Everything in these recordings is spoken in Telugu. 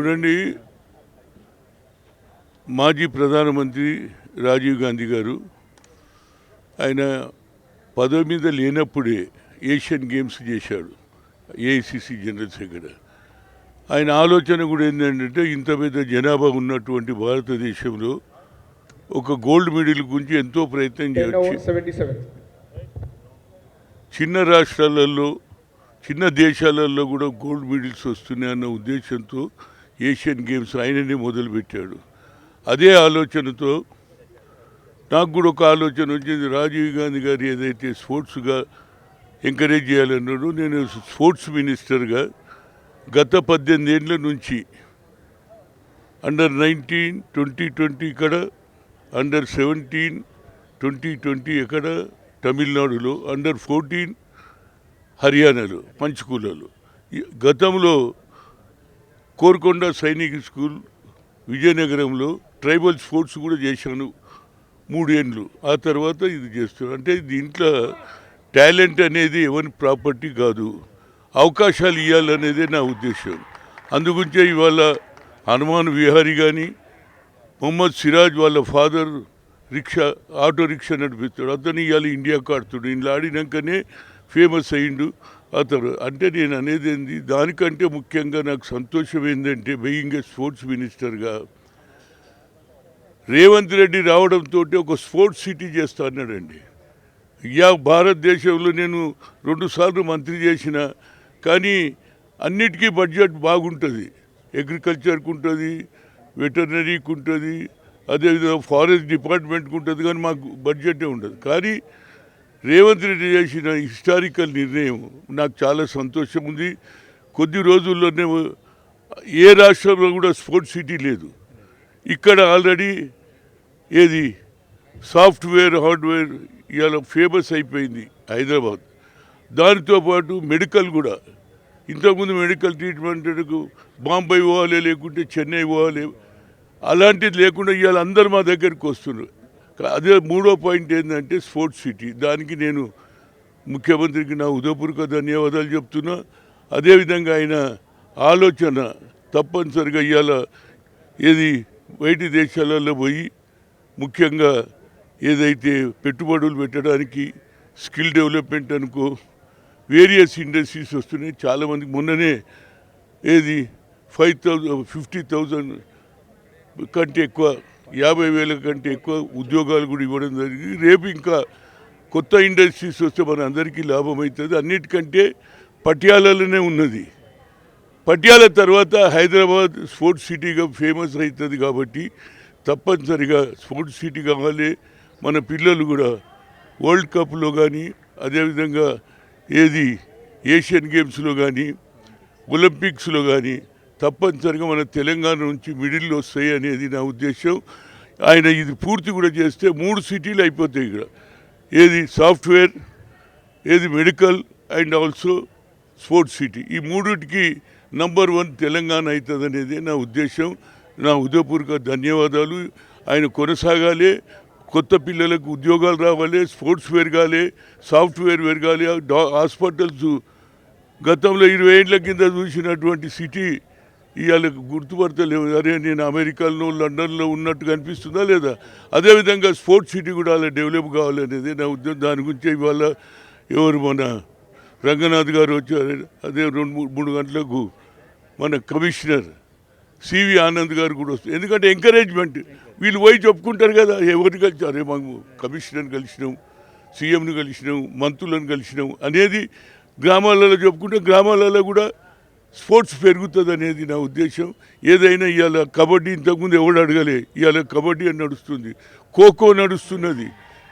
చూడండి. మాజీ ప్రధానమంత్రి రాజీవ్ గాంధీ గారు ఆయన పదవి మీద లేనప్పుడే ఏషియన్ గేమ్స్ చేశాడు ఏఐసిసి జనరల్ సెక్రటరీ. ఆయన ఆలోచన కూడా ఏంటంటే ఇంత పెద్ద జనాభా ఉన్నటువంటి భారతదేశంలో ఒక గోల్డ్ మెడల్ గురించి ఎంతో ప్రయత్నం 10 చేయొచ్చు over 77. చిన్న రాష్ట్రాలలో చిన్న దేశాలలో కూడా గోల్డ్ మెడల్స్ వస్తున్నాయి అన్న ఉద్దేశంతో ఏషియన్ గేమ్స్ ఆయననే మొదలుపెట్టాడు. అదే ఆలోచనతో నాకు కూడా ఒక ఆలోచన వచ్చింది. రాజీవ్ గాంధీ గారు ఏదైతే స్పోర్ట్స్గా ఎంకరేజ్ చేయాలన్నాడో నేను స్పోర్ట్స్ మినిస్టర్గా గత పద్దెనిమిది ఏళ్ళ నుంచి అండర్ నైన్టీన్ ట్వంటీ ట్వంటీ ఇక్కడ అండర్ సెవెంటీన్ ట్వంటీ ట్వంటీ ఎక్కడ తమిళనాడులో అండర్ ఫోర్టీన్ హర్యానాలో పంచకూలలో. గతంలో కోరుకొండ సైనిక్ స్కూల్ విజయనగరంలో ట్రైబల్ స్పోర్ట్స్ కూడా చేశాను మూడేండ్లు ఆ తర్వాత ఇది చేస్తాను అంటే దీంట్లో టాలెంట్ అనేది ఎవరి ప్రాపర్టీ కాదు. అవకాశాలు ఇవ్వాలనేదే నా ఉద్దేశం. అందుగురించే ఇవాళ హనుమాన్ విహారీ కానీ మొహమ్మద్ సిరాజ్ వాళ్ళ ఫాదర్ రిక్షా ఆటో రిక్షా నడిపిస్తాడు. అతను ఇవాళ ఇండియాకు కాడుతుడు ఇంట్లో ఆడినాకనే ఫేమస్ అయ్యిండు. అతడు అంటే నేను అనేది ఏంది? దానికంటే ముఖ్యంగా నాకు సంతోషం ఏంటంటే బీయింగ్ ఏ స్పోర్ట్స్ మినిస్టర్గా రేవంత్ రెడ్డి రావడంతో ఒక స్పోర్ట్స్ సిటీ చేస్తా అన్నాడండి. యా భారతదేశంలో నేను రెండుసార్లు మంత్రి చేసిన కానీ అన్నిటికీ బడ్జెట్ బాగుంటుంది. అగ్రికల్చర్కి ఉంటుంది వెటర్నరీకి ఉంటుంది అదేవిధంగా ఫారెస్ట్ డిపార్ట్మెంట్కి ఉంటుంది కానీ మాకు బడ్జెటే ఉండదు. కానీ రేవంత్ రెడ్డి చేసిన హిస్టారికల్ నిర్ణయం నాకు చాలా సంతోషం ఉంది. కొద్ది రోజుల్లోనే ఏ రాష్ట్రంలో కూడా స్పోర్ట్స్ సిటీ లేదు. ఇక్కడ ఆల్రెడీ ఏది సాఫ్ట్వేర్ హార్డ్వేర్ ఇవాళ ఫేమస్ అయిపోయింది హైదరాబాద్. దానితో పాటు మెడికల్ కూడా. ఇంతకుముందు మెడికల్ ట్రీట్మెంట్కు బాంబే పోవాలి లేకుంటే చెన్నై పోవాలి. అలాంటిది లేకుండా ఇవాళ అందరు మా దగ్గరికి వస్తున్నారు. అదే మూడో పాయింట్ ఏంటంటే స్పోర్ట్స్ సిటీ. దానికి నేను ముఖ్యమంత్రికి నా ఉదయపూర్వక ధన్యవాదాలు చెప్తున్నా. అదేవిధంగా ఆయన ఆలోచన తప్పనిసరిగా ఇవాళ ఏది బయటి దేశాలలో పోయి ముఖ్యంగా ఏదైతే పెట్టుబడులు పెట్టడానికి స్కిల్ డెవలప్మెంట్ అనుకో వేరియస్ ఇండస్ట్రీస్ వస్తున్నాయి. చాలామందికి మొన్ననే ఏది ఫైవ్ థౌజండ్ ఫిఫ్టీ థౌజండ్ కంటే ఎక్కువ యాభై వేల కంటే ఎక్కువ ఉద్యోగాలు కూడా ఇవ్వడం జరిగింది. రేపు ఇంకా కొత్త ఇండస్ట్రీస్ వస్తే మన అందరికీ లాభం అవుతుంది అన్నిటికంటే పటియాలలోనే ఉన్నది. పటియాల తర్వాత హైదరాబాద్ స్పోర్ట్స్ సిటీగా ఫేమస్ అవుతుంది కాబట్టి తప్పనిసరిగా స్పోర్ట్స్ సిటీ కావాలి. మన పిల్లలు కూడా వరల్డ్ కప్లో కానీ అదేవిధంగా ఏది ఏషియన్ గేమ్స్లో కానీ ఒలింపిక్స్లో కానీ తప్పనిసరిగా మన తెలంగాణ నుంచి మిడిల్లో వస్తాయి అనేది నా ఉద్దేశం. ఆయన ఇది పూర్తి కూడా చేస్తే మూడు సిటీలు అయిపోతాయి ఇక్కడ. ఏది సాఫ్ట్వేర్ ఏది medical and also sports city. ఈ మూడింటికి నంబర్ వన్ తెలంగాణ అవుతుంది అనేది నా ఉద్దేశం. నా ఉదయపూర్వక ధన్యవాదాలు. ఆయన కొనసాగాలి కొత్త పిల్లలకు ఉద్యోగాలు రావాలి స్పోర్ట్స్ పెరగాలి సాఫ్ట్వేర్ పెరగాలి. డా- హాస్పిటల్స్ గతంలో ఇరవై ఏళ్ళ కింద చూసినటువంటి సిటీ ఇవాళ గుర్తుపడతలేవు అరే నేను అమెరికాలో లండన్లో ఉన్నట్టు కనిపిస్తుందా లేదా? అదేవిధంగా స్పోర్ట్స్ సిటీ కూడా అలా డెవలప్ కావాలనేది నా ఉద్దేశం. దాని గురించి ఇవాళ ఎవరు మన రంగనాథ్ గారు వచ్చారు. అదే రెండు మూడు మూడు గంటలకు మన కమిషనర్ సివి ఆనంద్ గారు కూడా వస్తారు. ఎందుకంటే ఎంకరేజ్మెంట్ వీళ్ళు పోయి చెప్పుకుంటారు కదా ఎవరిని కలిసారే మాకు కమిషనర్ని కలిసినాం సీఎంని కలిసినాం మంత్రులను కలిసినాం అనేది గ్రామాలలో చెప్పుకుంటే గ్రామాలలో కూడా స్పోర్ట్స్ పెరుగుతుంది అనేది నా ఉద్దేశం. ఏదైనా ఇవాళ కబడ్డీ ఇంతకుముందు ఎవడు అడగలే ఇవాళ కబడ్డీ అని నడుస్తుంది. ఖోఖో నడుస్తున్నది.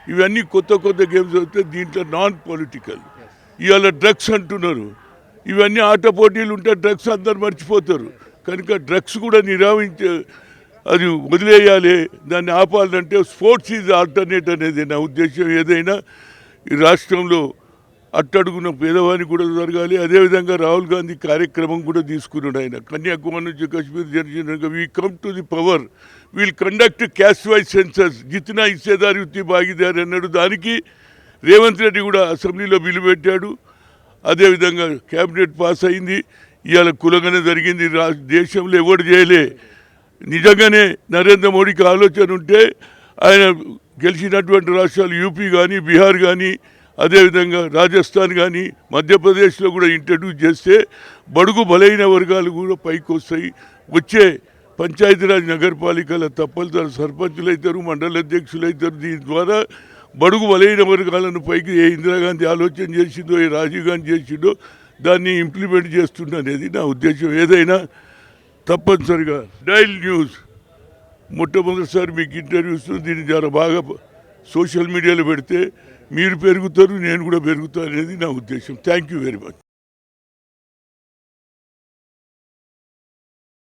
ఇవన్నీ కొత్త కొత్త గేమ్స్ అవుతాయి దీంట్లో నాన్ పొలిటికల్ ఇవాళ డ్రగ్స్ అంటున్నారు. ఇవన్నీ ఆట పోటీలు ఉంటే డ్రగ్స్ అందరు మర్చిపోతారు. కనుక డ్రగ్స్ కూడా నిరావించే అది వదిలేయాలి దాన్ని ఆపాలంటే స్పోర్ట్స్ ఈజ్ ఆల్టర్నేట్ అనేది నా ఉద్దేశం. ఏదైనా ఈ రాష్ట్రంలో అట్టడుగున పేదవాని కూడా జరగాలి. అదేవిధంగా రాహుల్ గాంధీ కార్యక్రమం కూడా తీసుకున్నాడు ఆయన. కన్యాకుమారి నుంచి Kashmir జరిగినాక we come to the power we'll conduct caste wise census జితినా హిస్సేదారి ఉత్తి భాగీదారి అన్నాడు. దానికి రేవంత్ రెడ్డి కూడా అసెంబ్లీలో బిల్లు పెట్టాడు. అదేవిధంగా క్యాబినెట్ పాస్ అయింది. ఇవాళ కులగానే జరిగింది. రా దేశంలో ఎవడు చేయలే. నిజంగానే నరేంద్ర మోడీకి ఆలోచన ఉంటే ఆయన గెలిచినటువంటి రాష్ట్రాలు యూపీ కానీ బీహార్ కానీ అదేవిధంగా రాజస్థాన్ కానీ మధ్యప్రదేశ్లో కూడా ఇంట్రడ్యూస్ చేస్తే బడుగు బలైన వర్గాలు కూడా పైకి వస్తాయి వచ్చే పంచాయతీరాజ్ నగరపాలికల తప్పనిసరి సర్పంచులు అవుతారు మండల అధ్యక్షులు అవుతారు దీని ద్వారా బడుగు బలైన వర్గాలను పైకి ఏ ఇందిరాగాంధీ ఆలోచన చేసిందో ఏ రాజీవ్ గాంధీ చేసిందో దాన్ని ఇంప్లిమెంట్ చేస్తుండనేది నా ఉద్దేశం. ఏదైనా తప్పనిసరిగా డైల్ న్యూస్. మొట్టమొదటిసారి మీకు ఇంటర్వ్యూస్ దీన్ని చాలా బాగా సోషల్ మీడియాలో పెడితే మీరు పెరుగుతారు నేను కూడా పెరుగుతాను అనేది నా ఉద్దేశం. Thank you very much